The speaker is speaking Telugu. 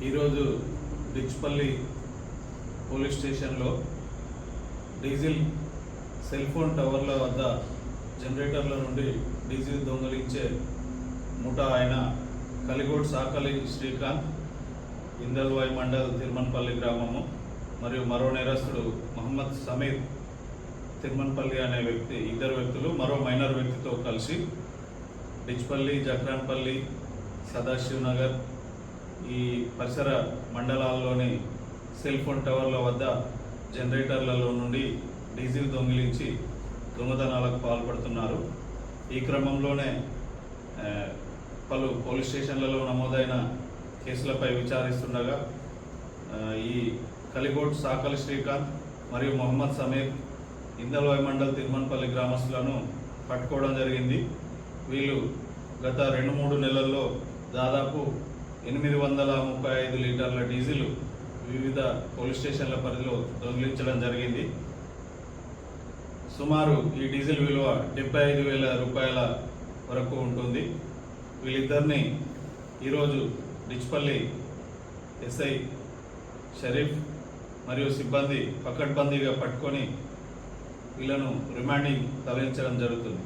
ఈరోజు డిచ్పల్లి పోలీస్ స్టేషన్లో డీజిల్ సెల్ ఫోన్ టవర్ల వద్ద జనరేటర్ల నుండి డీజిల్ దొంగలించే ముఠా ఆయన కలిగోడ్ సాకలి శ్రీకాంత్ ఇందల్వాయి మండల్ తిరుమన్పల్లి గ్రామము మరియు మరో నేరస్తుడు మహమ్మద్ సమీర్ తిరుమన్పల్లి అనే వ్యక్తి ఇద్దరు వ్యక్తులు మరో మైనర్ వ్యక్తితో కలిసి డిచ్పల్లి జక్రాన్పల్లి సదాశివ్ నగర్ ఈ పరిసర మండలాల్లోని సెల్ ఫోన్ టవర్ల వద్ద జనరేటర్లలో నుండి డీజిల్ దొంగిలించి దొంగతనాలకు పాల్పడుతున్నారు. ఈ క్రమంలోనే పలు పోలీస్ స్టేషన్లలో నమోదైన కేసులపై విచారిస్తుండగా ఈ కలిగోట్ సాకలి శ్రీకాంత్ మరియు మొహమ్మద్ సమీర్ ఇందల్వాయి మండల్ తిరుమన్పల్లి గ్రామస్తులను పట్టుకోవడం జరిగింది. వీళ్ళు గత రెండు మూడు నెలల్లో దాదాపు ఎనిమిది వందల ముప్పై ఐదు లీటర్ల డీజిల్ వివిధ పోలీస్ స్టేషన్ల పరిధిలో దొంగిలించడం జరిగింది. సుమారు ఈ డీజిల్ విలువ డెబ్బై ఐదు వేల రూపాయల వరకు ఉంటుంది. వీళ్ళిద్దరిని ఈరోజు డిచ్పల్లి ఎస్ఐ షరీఫ్ మరియు సిబ్బంది పకడ్బందీగా పట్టుకొని వీళ్ళను రిమాండింగ్ తరలించడం జరుగుతుంది.